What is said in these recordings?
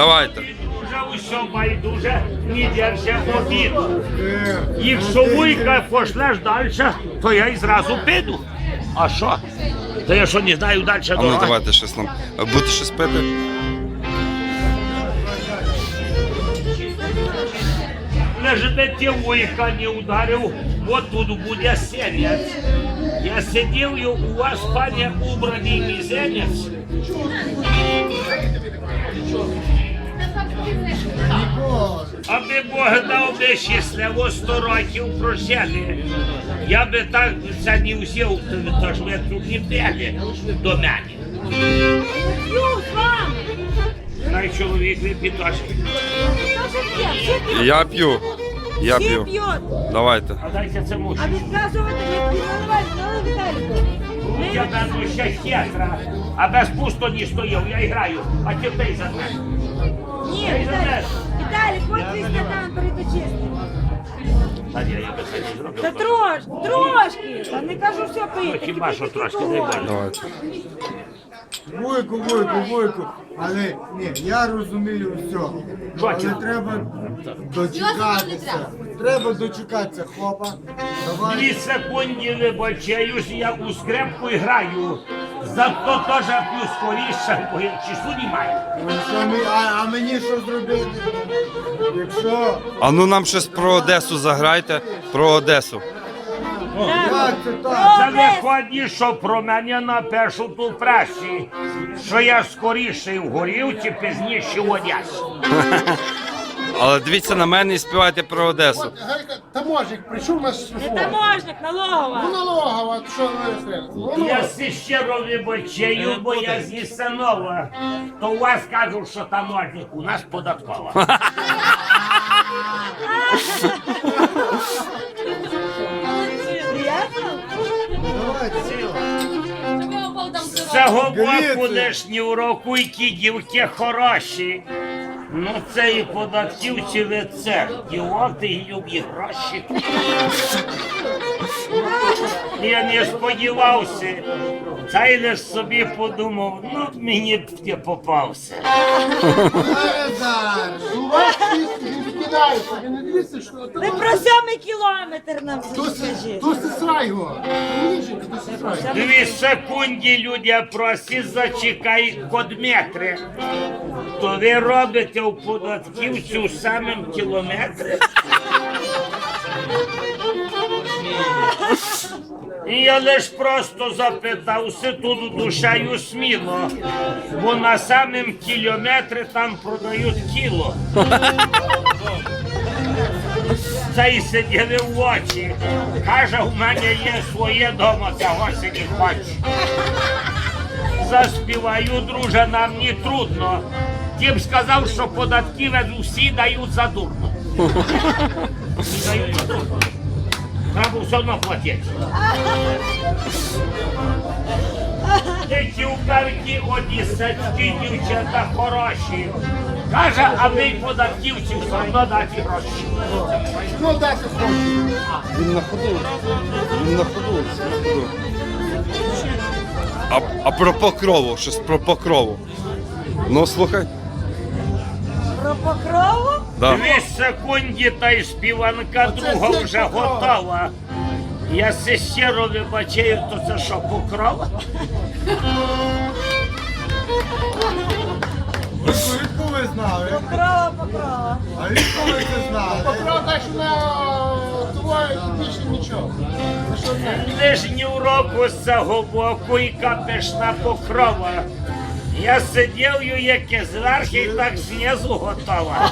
Давайте. Дуже усе байдуже, не держи обіду. Якщо вуйка пошлеш далі, то я і зразу піду. А що? То я що не знаю далі А ну дороги? давайте щось нам. Будете щось пити? Лежи би ти вуйка не ударив, от тут буде сенець. Я сидів і у вас, пане, убраний мізенець. Аби Бог дав би щасливо 100 років прожили. Я би так це не взяв, то ж ви тут не бігли до мене. П'ю. Най чоловік? Всі п'ють. Я п'ю. Я п'ю. Давайте. А дайте це мушу. А відказувати не наливай Я ще хитра, а без пусто не стояв, я граю, а ти за мене. Ні, Віталік, Віталік, ось твій стакан передочисти. Та не трош, трошки. Та не кажу все Ну, пити. хіба що трошки, дай Боже. Вуйку, вуйку, вуйку. Але ні, я розумію все. Але треба дочекатися. Треба дочекатися, хлопа. Давай. Дві секунди вибачаюсь, я у скрепку граю. Зато теж п'ю скоріше, бо я часу немає. Ну, що ми- а, а мені що зробити? Якщо А ну нам щось про Одесу заграйте. Про Одесу. як це так? Це що про мене напишу ту пресі, що я скоріше в горілці, пізніше в Одесі. Але дивіться на мене і співайте про Одесу. Гайка, таможник, прийшов наш Не таможник, налогова. Ну, налогова, що ви Ну, Я си щиро вибачаю, бо я зі Санова. То у вас кажуть, що таможник, у нас податкова. Приятно? З цього боку Гріться. лишні уроку і дівки хороші. Ну це і податківці ви дівати і гроші. Я не сподівався. Та й лиш собі подумав, ну мені б я попався. Викидаються, ви не дивіться, що Ви про сьомий кілометр нам скажіть. то сестра його. Ніженька, то сестра його. Дві секунди люди просі зачекай кодметри. То ви робите у податківцю самим кілометри. Я лиш просто запитався тут душею сміло, бо на самим кілометрі там продають кіло. Це й сиділи в очі. Каже, у мене є своє дома, цього си не хочу. Заспіваю, друже, нам не трудно. Ти б сказав, що податківець усі дають за дурно. Всі дають за Треба все одно платити. Ті вперті одісецькі дівчата хороші. Каже, а ми й податківців все одно дати гроші. Ну, дати хоче. Він на ходу. Він на ходу. А, а про покрову, щось про покрову. Ну, слухай. Про покрову? Да. Дві секунди та й співанка друга вже готова. Я се вибачаю, то це що, покрова? Відку ви знали? Покрова, покрова. А відку ви це знали? Правда, що на твоє більше нічого. На що це? Уроку з цього боку і капешна покрова. Я сидів ю, як і зверху, і так знизу готова.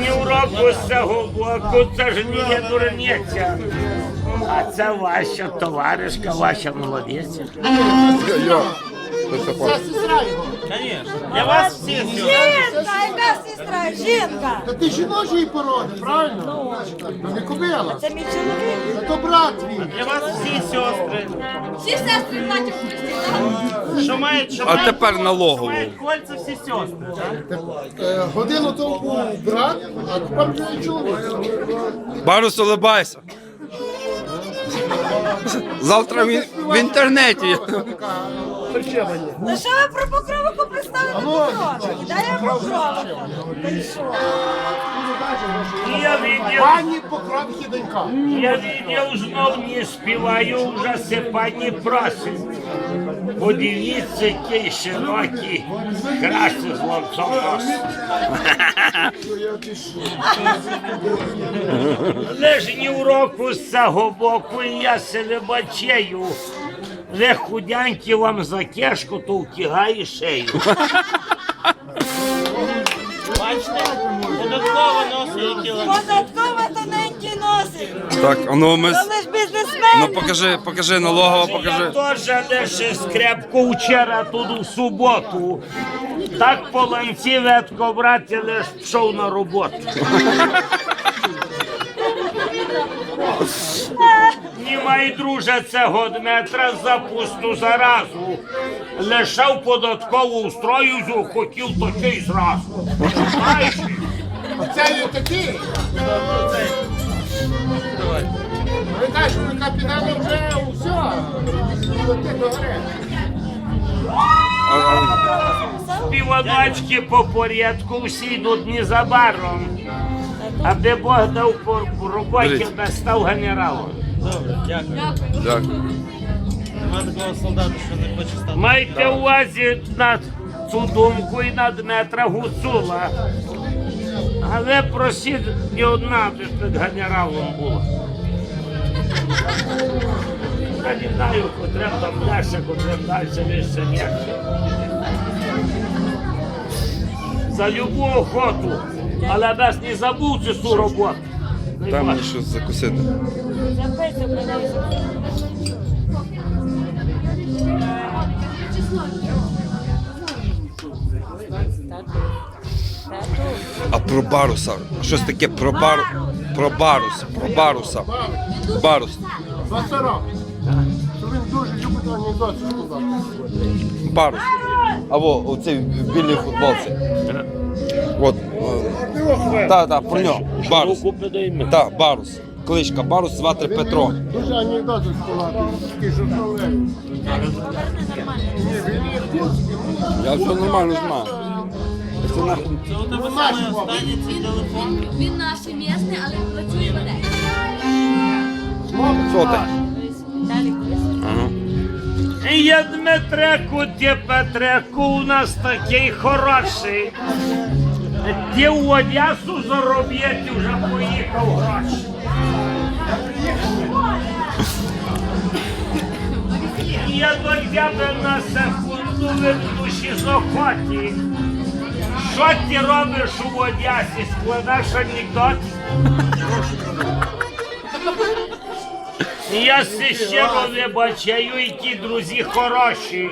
Ні уроку з цього це ж не дурниця. А це ваша товаришка, ваша молодиця. Це сестра його. Для вас всі. Жінка, яка сестра? Жінка. Та ти жіночої породи, правильно? Та не кобила. Це мій чоловік. Та то брат твій. Для вас всі сестри. Всі сестри братів. Що мають, що А мають, тепер що налогову. мають кольця всі сестри. так? Е, Годину тому був брат, а тепер вже чоловік. Барус, улибайся. Завтра в, в інтернеті. Ну що ви про покровику представили покровики? Дай я покровику. Та й що? Я видів, Пані покровки донька. я видів, знов не співаю, вже се пані просить. Подивіться, який широкий, краще з. Лиш ні в року з цього боку, і я себе бачею. Ви худяньки вам за кешку, то втягає шею. Бачите? Додатково носить кіло. Податково тоненький носик. Так, а ну ми. Бізнесмен. Ну покажи, покажи налогово, Я покажи. теж лише скрепку вчора тут у суботу. Так по ланці ветко брати лиш пішов на роботу. Німай, друже, цього Дмитра запусну заразу. Лишав податкову устрою, хотів такий зразу. Знаєш? Це є такий. Ви кажете, що на вже все. А, а, Співаночки по порядку всі йдуть незабаром. Аби Бог дав по роботі, став генералом. Добре, дякую. Дякую. Нема такого солдата, що не хоче стати. Майте увазі на цю думку і на Дмитра Гуцула. Але просіть не одна би під генералом була. Я не знаю, котрим там далі, котрим далі вище м'яке. За любу охоту, але без не забудьте цю роботу. Дай мені щось закусити. А про баруса. Щось таке про бар. Про барус. Про баруса. Барус. Він дуже любить анекдоти сказати. Барус. Або оцей в білій футболці. От. Так, так, про нього. Барус. Так, Барус. Кличка Барус звати Петро. Дуже анекдоти сказати. Такий він. Я все нормально знаю. Це нахуй. Телефон. Він наш місний, але працює в Одесі. Що ти? Ага. Я Дмитреку, ти Петреку, у нас такий хороший. Ти в Одесу заробити вже поїхав гроші. Я до тебе на секунду ведучі з охоті. Що ти робиш у Одесі? Складаєш анекдот? Я се щиро вибачаю, ті друзі хороші.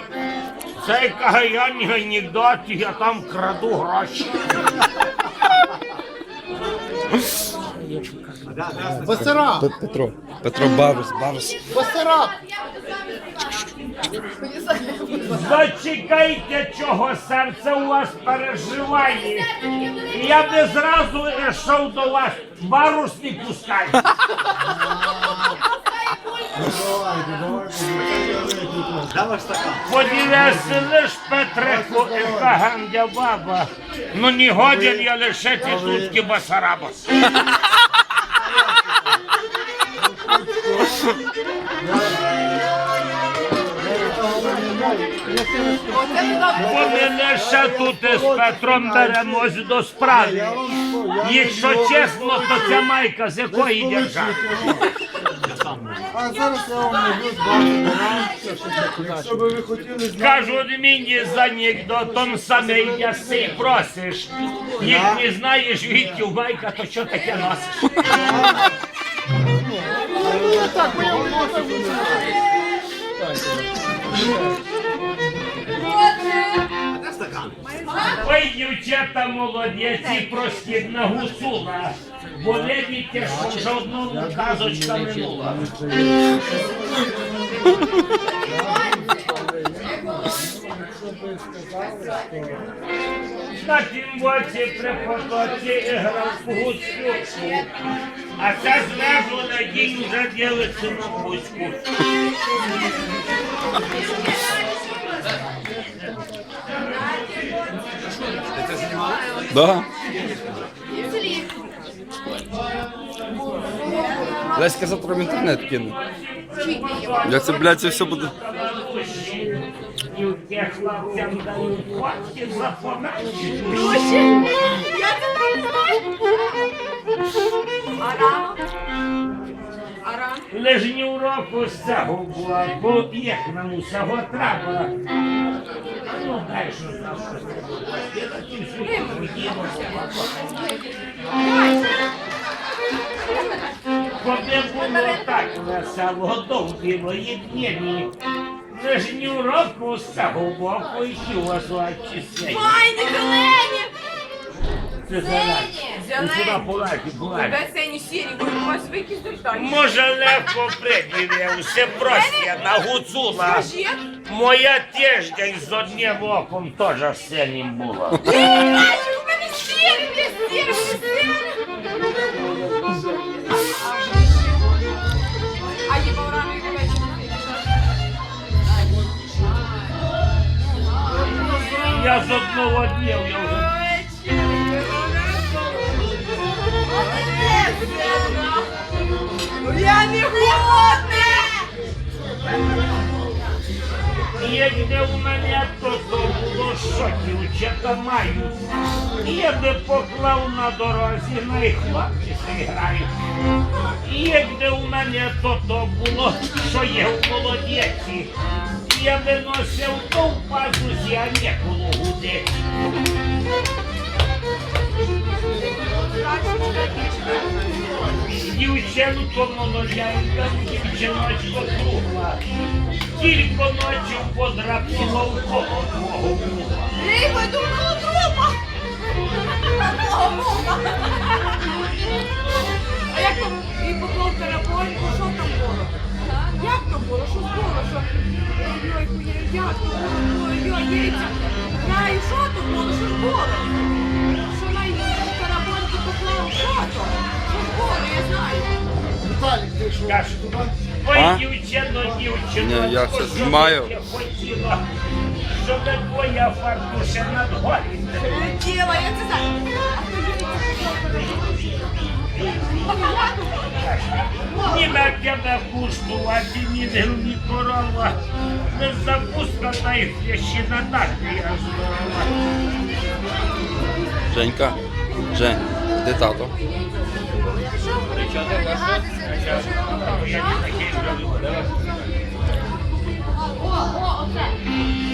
Це кагаянні анекдот, я там краду гроші. Басара. Петро. Петро Барус. Барус. Басара. Зачекайте, чого серце у вас переживає. Я би зразу йшов до вас, барус не пускай. Подивися лиш Петрику, яка гандя баба. Ну не годен я лишити тут басараба. Вони лише тут із Петром беремось до справи. Якщо чесно, то ця майка з якої держави? А зараз я вам можу. Якщо би ви хотіли знати. Кажуть мені з анекдотом саме яси просиш. Як не знаєш, відки майка, то що таке носиш? Ой, дівчата молодеці, простіть на гусула. Бо видите, що вже одному казочка минула. На тім боці при потоці грав в гуську. А це зверху на день вже ділиться на гуську. Да. Леська завтра в інтернет кине. Я це, блядь, це все буде. Лежні уроку цього була, бо як нам усього треба. Ну, там щось. Я таким світом було так весело, довгі мої дні. Лежні уроку з цього боку, і у вас очі сидять. Файні, зелені! Це зараз. Зелені! І сюди полаки, полаки. Весені сірі, у вас дождань. Може легко придивився, простя на гуцула. Скажи. Моя тиждень з одним оком теж синім була. У мене сірі, ви сірі, Я з одного дня я вже Я не голодна! Якби у мене то, то було що дівчата мають. Я би поклав на дорозі, на і хлопці грають. Якби у мене то, то було, що є в молодеці. Я би носив то в пазусі, а не коло гудеці. Дівчинко молоденька, дівчиночко кругла. Тільки ночі подрапіла в коло твого мула. Риба, думала, трупа! А як там і поклав карабоньку, що там було? Як там було? Що було? Що? Яйця. Знаю, що було? Що ж було? Що на карабоньку поклав? Що то? Що ж було? Я знаю. Віталік, ти що? Ой, дівчино, дівчино, Ні, я що б знімаю. я хотіла, щоб твоя фартуша над горі. Летіла, я це знаю. Nimekkede kuş duvaki nidhilni koralla. Biz zapuska dayıf yeşine tak yazılala. Żeńka, Żeń, gdy tato? O, o, o.